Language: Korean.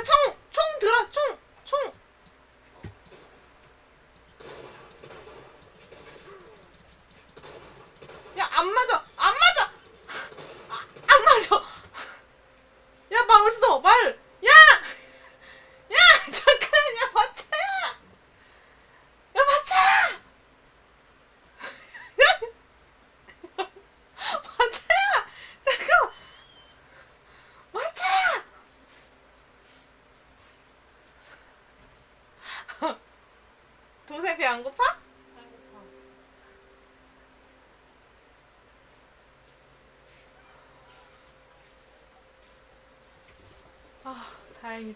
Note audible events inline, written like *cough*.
아, 총! 총 들어! 총! 총! 야, 안 맞아! *laughs* 동생 배 안 고파? 아 다행이다